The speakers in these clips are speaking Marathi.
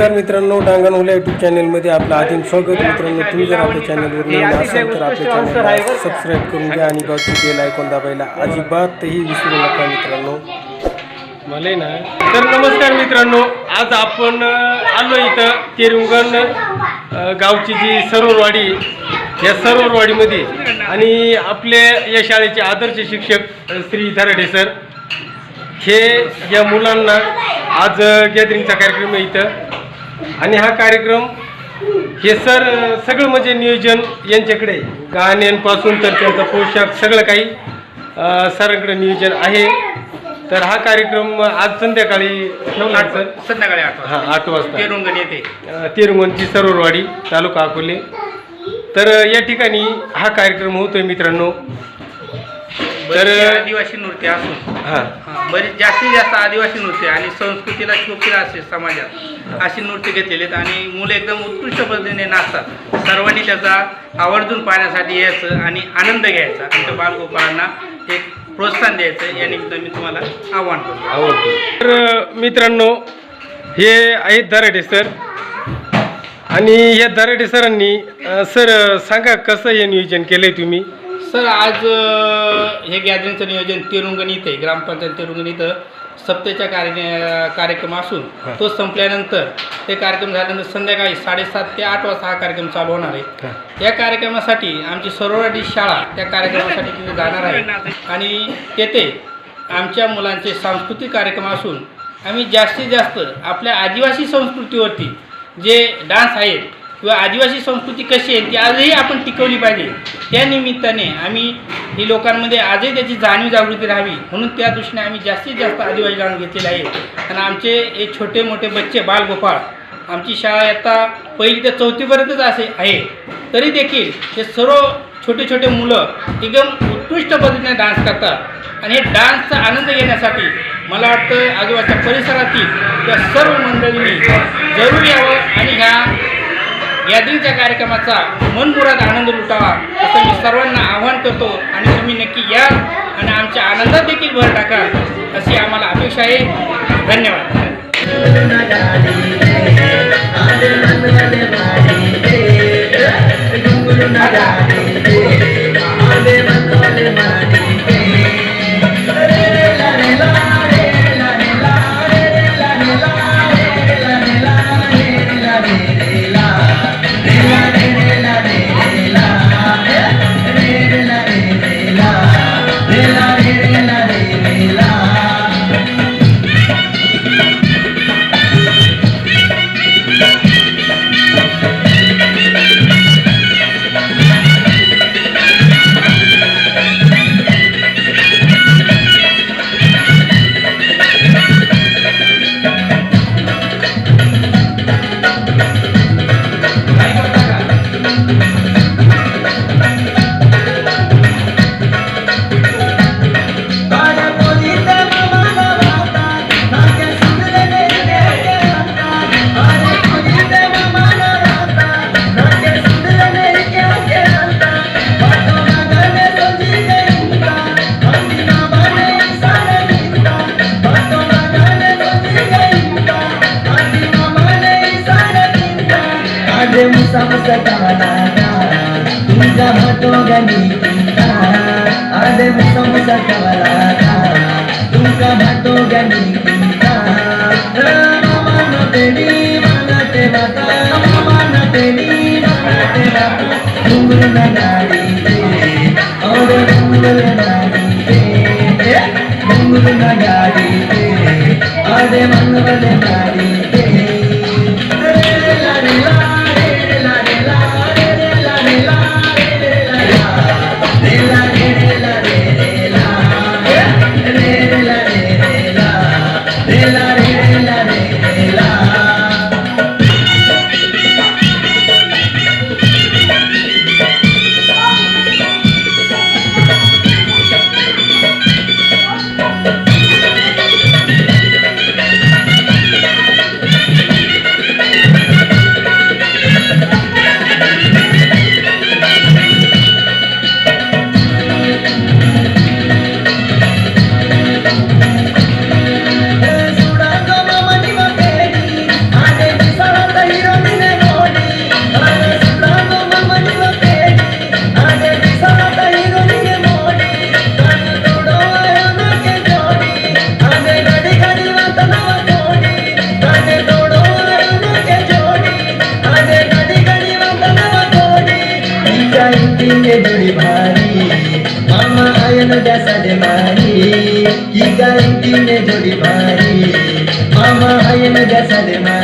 नमस्कार मित्रांनो डांगण ओल्या यूट्यूब चॅनलमध्ये आपलं आदिम स्वागत मित्रांनो. तुम्ही जर आपल्या चॅनलवर नवीन असाल तर आपल्या चॅनलला सबस्क्राईब करून घ्या आणि गावची बेल ऐकून दाबायला अजिबातही विसरू नका मित्रांनो. मला ना. तर नमस्कार मित्रांनो आज आपण आलो इथं तेरुंगण अ, गावची जी सरोवरवाडी या सरोवरवाडीमध्ये. आणि आपले या शाळेचे आदर्श शिक्षक श्री धराडे सर. हे या मुलांना आज गॅदरिंगचा कार्यक्रम आहे इथं. आणि हा कार्यक्रम हे सर सगळं म्हणजे नियोजन यांच्याकडे. गाण्यांपासून तर त्यांचा पोशाख सगळं काही सरांकडे नियोजन आहे. तर हा कार्यक्रम आज संध्याकाळी ठेवला सर. संध्याकाळी आठ हां आठ वाजता. तेरुंगण येते अ, तिरुमंची सरोवरवाडी तालुका अकोले. तर या ठिकाणी हा कार्यक्रम होतोय मित्रांनो. बरेचसे आदिवासी नृत्य असून हां. हा, बरेच जास्तीत जास्त आदिवासी नृत्य आणि संस्कृतीला शोभतील असे समाजात अशी नृत्य घेतलेले आहेत आणि मुलं एकदम उत्कृष्ट पद्धतीने नाचतात. सर्वांनी त्याचा आवर्जून पाहण्यासाठी यायचं आणि आनंद घ्यायचा. आमच्या बालगोपाळांना एक प्रोत्साहन द्यायचं. या निमित्त मी तुम्हाला आव्हान करतो. आवडतो तर मित्रांनो हे आहेत दराडे सर. आणि या दराडे सरांनी अ, सर सांगा कसं हे नियोजन केलंय तुम्ही? सर आज हे गॅदरिंगचं नियोजन तिरुंगण इथे ग्रामपंचायत तिरुंगण इथं सप्तेचा कार्य कार्यक्रम असून. तो संपल्यानंतर ते कार्यक्रम झाल्यानंतर संध्याकाळी साडेसात ते आठ वाजता हा कार्यक्रम चालू होणार आहे. या कार्यक्रमासाठी आमची सरोवराडी शाळा त्या कार्यक्रमासाठी तिथे जाणार आहे आणि तेथे आमच्या मुलांचे सांस्कृतिक कार्यक्रम असून आम्ही जास्तीत जास्त आपल्या आदिवासी संस्कृतीवरती जे डान्स आहेत किंवा आदिवासी संस्कृती कशी आहे ती आजही आपण टिकवली पाहिजे. त्या निमित्ताने आम्ही ही लोकांमध्ये आजही त्याची जाणीव जागृती राहावी म्हणून त्या दृष्टीने आम्ही जास्तीत जास्त आदिवासी जाणून घेतलेले आहे. आणि आमचे हे छोटे मोठे बच्चे बालगोपाळ आमची शाळा आता पहिली ते चौथीपर्यंतच असे आहे. तरी देखील हे सर्व छोटे छोटे मुलं एकदम उत्कृष्ट पद्धतीने डान्स करतात. आणि हे डान्सचा आनंद घेण्यासाठी मला वाटतं आजूबाजूच्या परिसरातील त्या सर्व मंडळींनी जरूर यावं आणि ह्या गॅदरिंगच्या कार्यक्रमाचा मनपुरात आनंद लुटावा असं मी सर्वांना आव्हान करतो आणि तुम्ही नक्की या आणि आमच्या आनंदात देखील भर टाका अशी आम्हाला अपेक्षा आहे धन्यवाद na na হায় মারি কি গালি তিনে জোড়ি মারি মামা হায় মজা সালে মারি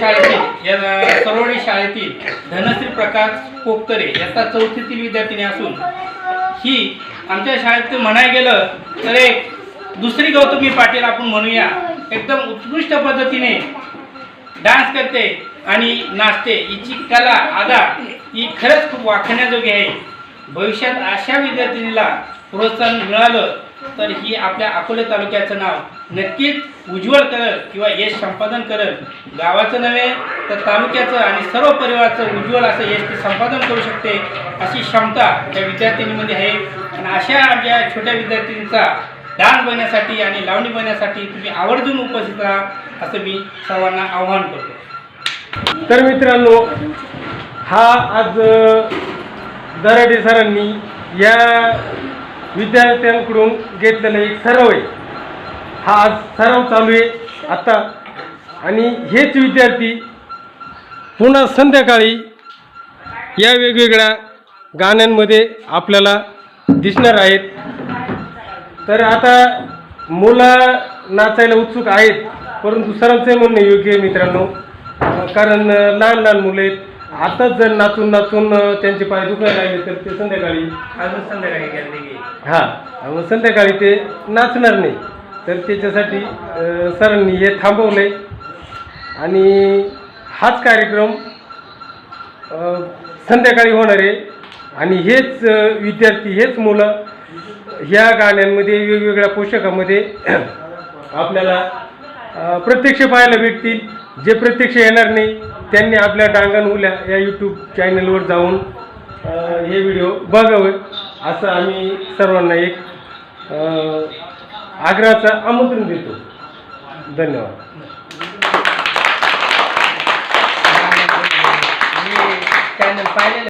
शाळेतील सरोडी शाळेतील धनश्री प्रकाश कोपतरे याचा चौथीतील विद्यार्थिनी असून ही आमच्या शाळेत म्हणाय गेलं तर एक दुसरी गौतमी पाटील आपण म्हणूया. एकदम उत्कृष्ट पद्धतीने डान्स करते आणि नाचते. हिची कला आदा ही खरंच खूप वाखण्याजोगी आहे. भविष्यात अशा विद्यार्थिनीला प्रोत्साहन मिळालं तर ही आपल्या अकोले तालुक्याचं नाव. नक्कीच उज्ज्वल करेल किंवा यश संपादन करत गावाचं नव्हे तर तालुक्याचं आणि सर्व परिवाराचं उज्ज्वल असं यश ती संपादन करू शकते अशी क्षमता त्या विद्यार्थिनीमध्ये आहे. आणि अशा आमच्या छोट्या विद्यार्थिनींचा डान्स बनण्यासाठी आणि लावणी बनण्यासाठी तुम्ही आवर्जून उपस्थित राहा असं मी सर्वांना आव्हान करतो. तर मित्रांनो हा आज दराडे सरांनी या विद्यार्थ्यांकडून घेतलेला एक सराव आहे. हा आज सराव चालू आहे. आता आणि हेच विद्यार्थी पुन्हा संध्याकाळी या वेगवेगळ्या गाण्यांमध्ये आपल्याला दिसणार आहेत. तर आता मुलं नाचायला उत्सुक आहेत परंतु सरांचं म्हणणं योग्य आहे मित्रांनो. कारण लहान लहान मुले आहेत. आताच जर नाचून नाचून त्यांचे पाय दुखायला लागले तर ते संध्याकाळी अजून संध्याकाळी गेले हां मग संध्याकाळी ते नाचणार नाही. तर त्याच्यासाठी सरांनी हे थांबवलं आहे आणि हाच कार्यक्रम संध्याकाळी होणार आहे. आणि हेच विद्यार्थी हेच मुलं ह्या गाण्यांमध्ये वेगवेगळ्या पोशाखामध्ये आपल्याला प्रत्यक्ष पाहायला भेटतील. जे प्रत्यक्ष येणार नाही त्यांनी आपल्या डांगण उल्या या यूट्यूब चॅनलवर जाऊन हे व्हिडिओ बघावे असं आम्ही सर्वांना एक आग्रहाचं आमंत्रण देतो. धन्यवाद. चॅनल पाहिलेलं